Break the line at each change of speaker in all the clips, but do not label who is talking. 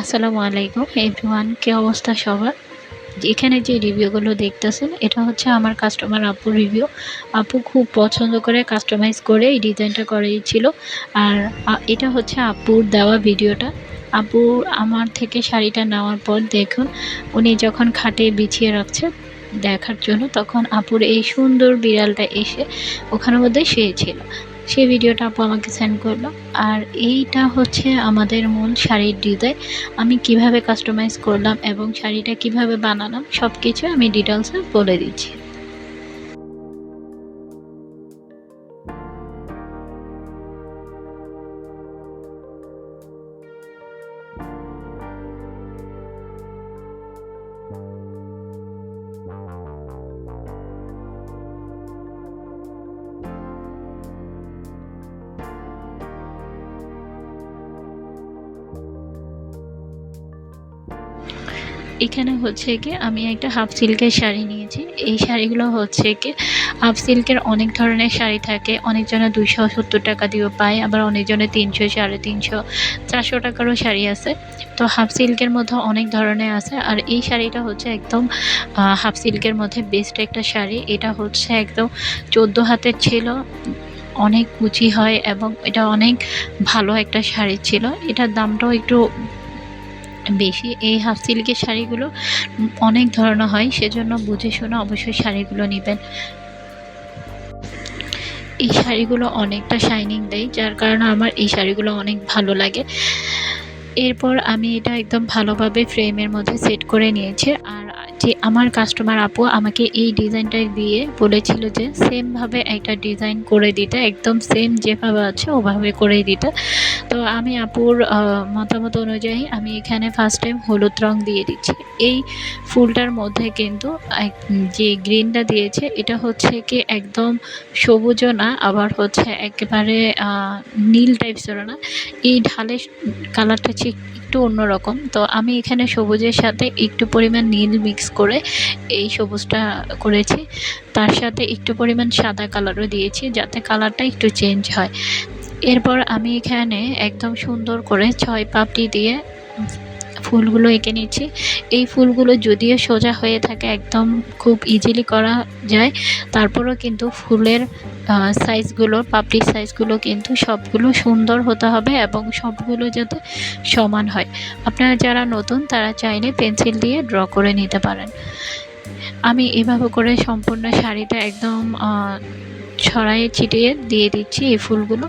আসসালামু আলাইকুম, এভরিওয়ান, কি অবস্থা সবার? এখানে যে রিভিউগুলো দেখতেছেন, এটা হচ্ছে আমার কাস্টমার আপুর রিভিউ। আপু খুব পছন্দ করে কাস্টমাইজ করে এই ডিজাইনটা করেছিল। আর এটা হচ্ছে আপুর দেওয়া ভিডিওটা। আপু আমার থেকে শাড়িটা নেওয়ার পর দেখুন, উনি যখন খাটে বিছিয়ে রাখছে দেখার জন্য, তখন আপুর এই সুন্দর বিড়ালটা এসে ওখানের মধ্যে শুয়েছিল সেই ভিডিওটা আপু আমাকে সেন্ড করল। আর এইটা হচ্ছে আমাদের মূল শাড়ির ডিজাইন। আমি কীভাবে কাস্টমাইজ করলাম এবং শাড়িটা কীভাবে বানালাম সব কিছু আমি ডিটেলসে বলে দিচ্ছি। এখানে হচ্ছে কি আমি একটা হাফ সিল্কের শাড়ি নিয়েছি। এই শাড়িগুলো হচ্ছে কি হাফ সিল্কের অনেক ধরনের শাড়ি থাকে। অনেকজনে দুইশো সত্তর টাকা দিয়েও পায়, আবার অনেকজনে তিনশো, সাড়ে তিনশো, চারশো টাকারও শাড়ি আছে। তো হাফ সিল্কের মধ্যে অনেক ধরনের আছে আর এই শাড়িটা হচ্ছে একদম হাফ সিল্কের মধ্যে বেস্ট একটা শাড়ি। এটা হচ্ছে একদম চোদ্দ হাতের ছিল, অনেক কুচি হয় এবং এটা অনেক ভালো একটা শাড়ি ছিল। এটার দামটাও একটু বেশি এই হাফ সিল্কের শাড়িগুলো অনেক ধরনের হয়, সেজন্য বুঝে শুনে অবশ্যই শাড়িগুলো নেবেন। এই শাড়িগুলো অনেকটা শাইনিং দেয়, যার কারণে আমার এই শাড়িগুলো অনেক ভালো লাগে। এরপর আমি এটা একদম ভালোভাবে ফ্রেমের মধ্যে সেট করে নিয়েছি। আর যে আমার কাস্টমার আপু আমাকে এই ডিজাইনটা দিয়ে বলেছিল যে সেমভাবে একটা ডিজাইন করে দিতে, একদম সেম যেভাবে আছে ওভাবে করে দিতে। তো আমি আপুর মতামত অনুযায়ী আমি এখানে ফার্স্ট টাইম হলুদ রং দিয়ে দিচ্ছি। এই ফুলটার মধ্যে কিন্তু যে গ্রিনটা দিয়েছে, এটা হচ্ছে কি একদম সবুজও না, আবার হচ্ছে একেবারে নীল টাইপসেরও না। এই ঢালের কালারটা হচ্ছে একটু অন্যরকম। তো আমি এখানে সবুজের সাথে একটু পরিমাণ নীল মিক্স করে এই সবুজটা করেছি। তার সাথে একটু পরিমাণ সাদা কালারও দিয়েছি, যাতে কালারটা একটু চেঞ্জ হয়। এরপর আমি এখানে একদম সুন্দর করে ছয় পাপড়ি দিয়ে ফুলগুলো এঁকে নিচ্ছি। এই ফুলগুলো যদিও সোজা হয়ে থাকে, একদম খুব ইজিলি করা যায়। তারপরেও কিন্তু ফুলের সাইজগুলো পাপড়ির সাইজগুলো কিন্তু সবগুলো সুন্দর হতে হবে এবং সবগুলো যাতে সমান হয়। আপনারা যারা নতুন, তারা চাইলে পেন্সিল দিয়ে ড্র করে নিতে পারেন। আমি এভাবে করে সম্পূর্ণ শাড়িটা একদম ছড়াইয়ে ছিটিয়ে দিয়ে দিচ্ছি এই ফুলগুলো।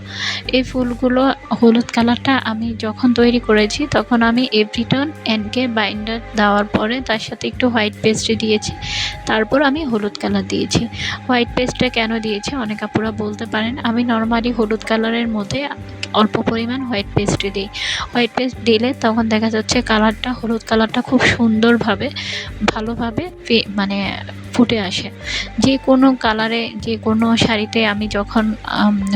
এই ফুলগুলো হলুদ কালারটা আমি যখন তৈরি করেছি তখন আমি এভরিটন এনকে বাইন্ডার দেওয়ার পরে তার সাথে একটু হোয়াইট পেস্ট দিয়েছি। তারপর আমি হলুদ কালার দিয়েছি। হোয়াইট পেস্টটা কেন দিয়েছি অনেক আপুরা বলতে পারেন। আমি নর্মালি হলুদ কালারের মধ্যে অল্প পরিমাণ হোয়াইট পেস্ট দিই। হোয়াইট পেস্ট দিলে তখন দেখা যাচ্ছে কালারটা, হলুদ কালারটা খুব সুন্দরভাবে, ভালোভাবে মানে ফুটে আসে। যে কোনো কালারে যে কোনো শাড়িতে আমি যখন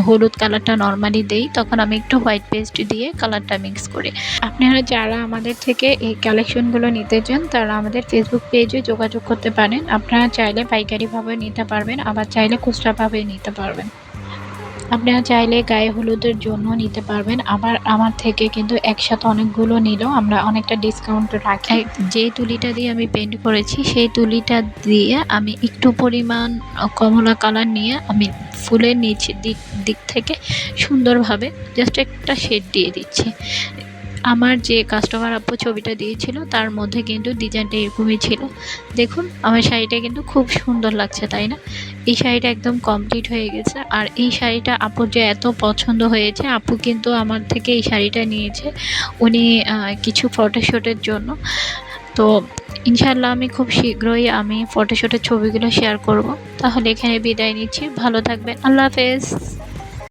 হলুদ কালারটা নর্মালি দেই, তখন আমি একটু হোয়াইট পেস্ট দিয়ে কালারটা মিক্স করি। আপনারা যারা আমাদের থেকে এই কালেকশনগুলো নিতে চান, তারা আমাদের ফেসবুক পেজে যোগাযোগ করতে পারেন। আপনারা চাইলে পাইকারিভাবে নিতে পারবেন, আবার চাইলে খুচরাভাবে নিতে পারবেন। আপনারা চাইলে গায়ে হলুদের জন্য নিতে পারবেন। আবার আমার থেকে কিন্তু একসাথে অনেকগুলো নিলেও আমরা অনেকটা ডিসকাউন্ট রাখি। যে তুলিটা দিয়ে আমি পেন্ট করেছি, সেই তুলিটা দিয়ে আমি একটু পরিমাণ কমলা কালার নিয়ে আমি ফুলের নিচ দিক দিক থেকে সুন্দরভাবে জাস্ট একটা শেড দিয়ে দিচ্ছি। আমার যে কাস্টমার আপু ছবিটা দিয়েছিল, তার মধ্যে কিন্তু ডিজাইনটা এরকমই ছিল। দেখুন, আমার শাড়িটা কিন্তু খুব সুন্দর লাগছে, তাই না? এই শাড়িটা একদম কমপ্লিট হয়ে গেছে। আর এই শাড়িটা আপুর যে এত পছন্দ হয়েছে, আপু কিন্তু আমার থেকে এই শাড়িটা নিয়েছে। উনি কিছু ফটোশ্যুটের জন্য। তো ইনশাল্লাহ আমি খুব শীঘ্রই আমি ফটোশ্যুটের ছবিগুলো শেয়ার করব। তাহলে এখানে বিদায় নিচ্ছি। ভালো থাকবেন। আল্লাহ হাফেজ।